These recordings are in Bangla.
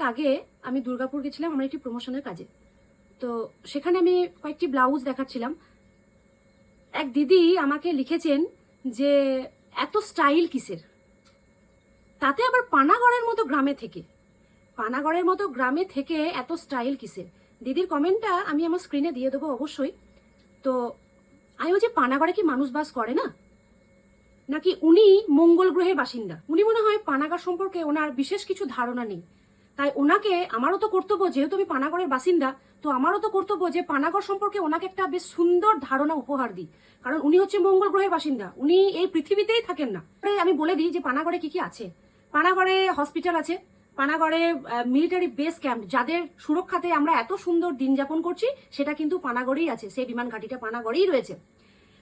মাসখানেক আগে আমি দুর্গাপুর গেছিলাম আমার একটি প্রমোশনের কাজে। তো সেখানে আমি কয়েকটি ব্লাউজ দেখাচ্ছিলাম। এক দিদি আমাকে লিখেছেন যে, এত স্টাইল কিসের? তাতে আবার পানাগড়ের মতো গ্রামে থেকে। পানাগড়ের মতো গ্রামে থেকে এত স্টাইল কিসের? দিদির কমেন্টটা আমি আমার স্ক্রিনে দিয়ে দেবো অবশ্যই। তো আমি বলছি পানাগড়ে কি মানুষ বাস করে না? নাকি উনি মঙ্গল গ্রহের বাসিন্দা? উনি মনে হয় পানাগড় সম্পর্কে ওনার বিশেষ কিছু ধারণা নেই। তাই ওনাকে আমারও তো কর্তব্য, যেহেতু আমি পানাগড়ের বাসিন্দা, তো আমারও তো কর্তব্য যে পানাগড় সম্পর্কে ওনাকে একটা বেশ সুন্দর ধারণা, উপহার দিই। কারণ উনি হচ্ছে মঙ্গল গ্রহের বাসিন্দা, উনি এই পৃথিবীতেই থাকেন না। আমি বলে দিই যে পানাগড়ে কি কি আছে। পানাগড়ে হসপিটাল আছে, পানাগড়ে মিলিটারি বেস ক্যাম্প যাদের সুরক্ষাতে আমরা এত সুন্দর দিন যাপন করছি, সেটা কিন্তু পানাগড়েই আছে, সেই বিমান ঘাটিটা পানাগড়েই রয়েছে।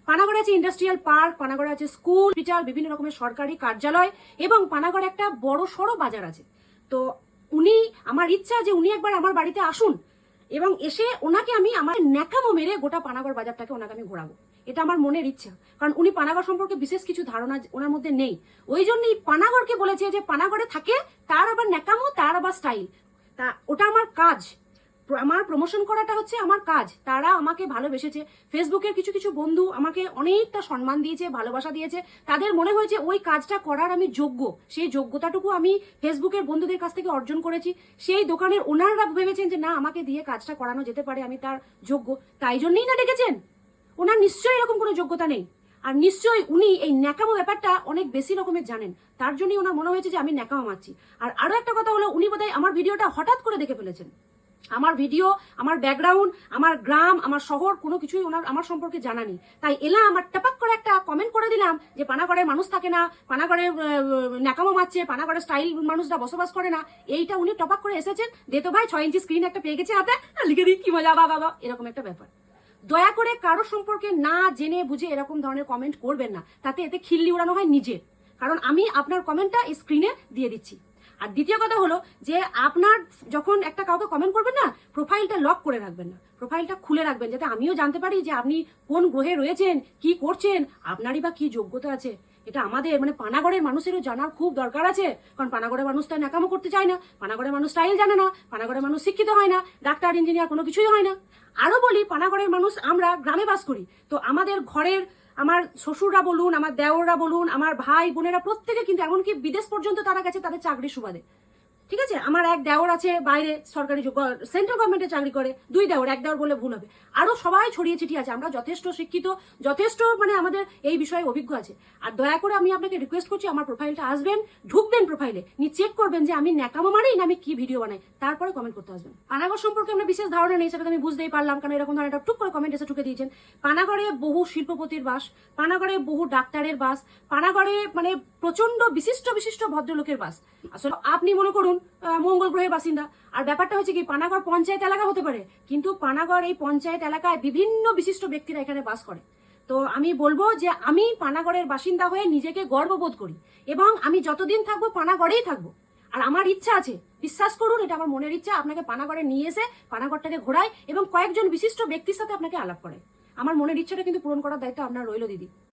পানাগড়ে আছে ইন্ডাস্ট্রিয়াল পার্ক পানাগড়ে আছে স্কুল হসপিটাল বিভিন্ন রকমের সরকারি কার্যালয়, এবং পানাগড়ে একটা বড় সড়ো বাজার আছে। তো উনি, আমার ইচ্ছা যে উনি একবার আমার বাড়িতে আসুন এবং এসে ওনাকে আমি আমার ন্যাকামো মেরে গোটা পানাগড় বাজারটাকে ওনাকে আমি ঘোরাবো। এটা আমার মনের ইচ্ছা। কারণ উনি পানাগড় সম্পর্কে বিশেষ কিছু ধারণা ওনার মধ্যে নেই। ওই জন্যই পানাগড়কে বলেছে যে পানাগড়ে থাকে, তার আবার ন্যাকামো, তার আবার স্টাইল। তা, ওটা আমার কাজ। আমার প্রমোশন করাটা হচ্ছে আমার কাজ। তারা আমাকে ভালোবেসেছে। ফেসবুকের কিছু কিছু বন্ধু আমাকে অনেকটা সম্মান দিয়েছে, ভালোবাসা দিয়েছে। তাদের মনে হয়েছে ওই কাজটা করার আমি যোগ্য। সেই যোগ্যতাটুকু আমি ফেসবুকের বন্ধুদের কাছ থেকে অর্জন করেছি। সেই দোকানের ওনাররা ভেবেছেন যে, না, আমাকে দিয়ে কাজটা করানো যেতে পারে, আমি তার যোগ্য। তাই জন্যই না ডেকেছেন? ওনার নিশ্চয়ই এরকম কোনো যোগ্যতা নেই। আর নিশ্চয়ই উনি এই ন্যাকামো ব্যাপারটা অনেক বেশি রকমের জানেন। তার জন্যই ওনার মনে হয়েছে যে, আমি ন্যাকামো মারছি। আর আরও একটা কথা হলো, উনি বোধহয় আমার ভিডিওটা হঠাৎ করে দেখে ফেলেছেন। আমার ভিডিও, আমার ব্যাকগ্রাউন্ড, আমার গ্রাম, আমার শহর, কোনো কিছুই ওনার, আমার সম্পর্কে জানা নেই। তাই এলাম আমার টাপাক করে একটা কমেন্ট করে দিলাম যে পানাগড়ে মানুষ থাকে না, পানাগড়ে ন্যাকামো মারছে পানাগড়ে স্টাইল মানুষরা বসবাস করে না। এইটা উনি টপাক করে এসেছেন। দে তো ভাই, ছয় ইঞ্চি স্ক্রিন একটা পেয়ে গেছে হাতে লিখে দিই, কি মজা, বাবা বাবা। এরকম একটা ব্যাপার। দয়া করে কারও সম্পর্কে না জেনে বুঝে এরকম ধরনের কমেন্ট করবেন না। তাতে এতে খিল্লি উড়ানো হয় নিজের। কারণ আমি আপনার কমেন্টটা স্ক্রিনে দিয়ে দিচ্ছি। আর দ্বিতীয় কথা হলো যে আপনার যখন একটা কাউকে কমেন্ট করবেন না প্রোফাইলটা লক করে রাখবেন না। প্রোফাইলটা খুলে রাখবেন যাতে আমিও জানতে পারি যে আপনি কোন গ্রহে রয়েছেন, কি করছেন, আপনারই বা কি যোগ্যতা আছে। এটা আমাদের মানে পানাগড়ের মানুষেরও জানার খুব দরকার আছে। কারণ পানাগড়ের মানুষ তো ন্যাকামো করতে চায় না। পানাগড়ের মানুষ স্টাইল জানে না। পানাগড়ের মানুষ শিক্ষিত হয় না। ডাক্তার ইঞ্জিনিয়ার কোনো কিছুই হয় না। আরও বলি, পানাগড়ের মানুষ আমরা গ্রামে বাস করি। তো আমাদের ঘরের আমার শ্বশুররা বলুন, আমার দেওররা বলুন, আমার ভাই বোনেরা প্রত্যেকে কিন্তু এমনকি বিদেশ পর্যন্ত তারা গেছে, তাদের চাকরির সুবাদে। ঠিক আছে? আমার এক দেওর আছে বাইরে সরকারি সেন্ট্রাল গভর্নমেন্টে চাকরি করে, দুই দেওর, এক দেওর বলে ভুল হবে। আরও সবাই ছড়িয়ে ছিটিয়ে আছে, আমরা যথেষ্ট শিক্ষিত, যথেষ্ট মানে আমাদের এই বিষয়ে অভিজ্ঞ আছে। আর দয়া করে আমি আপনাকে রিকোয়েস্ট করছি, আমার প্রোফাইলটা আসবেন, ঢুকবেন প্রোফাইলে নিয়ে চেক করবেন যে আমি ন্যাকামো মারি না আমি কি ভিডিও বানাই, তারপরে কমেন্ট করতে আসবেন। পানাগড় সম্পর্কে আমরা বিশেষ ধারণা নেই, সেটা আমি বুঝতেই পারলাম, কারণ এরকম ধরনের টুক করে কমেন্ট এসে ঠুকে দিয়েছেন। পানাগড়ে বহু শিল্পপতির বাস, পানাগড়ে বহু ডাক্তারের বাস, পানাগড়ে মানে প্রচণ্ড বিশিষ্ট বিশিষ্ট ভদ্রলোকের বাস। আসলে আপনি মনে করুন মঙ্গল গ্রহের বাসিন্দা। আর ব্যাপারটা হচ্ছে কি, পানাগড় পঞ্চায়েত এলাকা হতে পারে, কিন্তু পানাগড় এই পঞ্চায়েত এলাকায় বিভিন্ন বিশিষ্ট ব্যক্তিরা এখানে বাস করে। তো আমি বলব যে আমি পানাগড়ের বাসিন্দা হয়ে নিজেকে গর্ববোধ করি এবং আমি যতদিন থাকব পানাগড়েই থাকব। আর আমার ইচ্ছা আছে, বিশ্বাস করুন, এটা আমার মনের ইচ্ছা, আপনাকে পানাগড়ে নিয়ে এসে পানাগড়টাকে ঘোরায় এবং কয়েকজন বিশিষ্ট ব্যক্তির সাথে আপনাকে আলাপ করে আমার মনের ইচ্ছাটা কিন্তু পূরণ করার দায়িত্ব আপনার রইল, দিদি।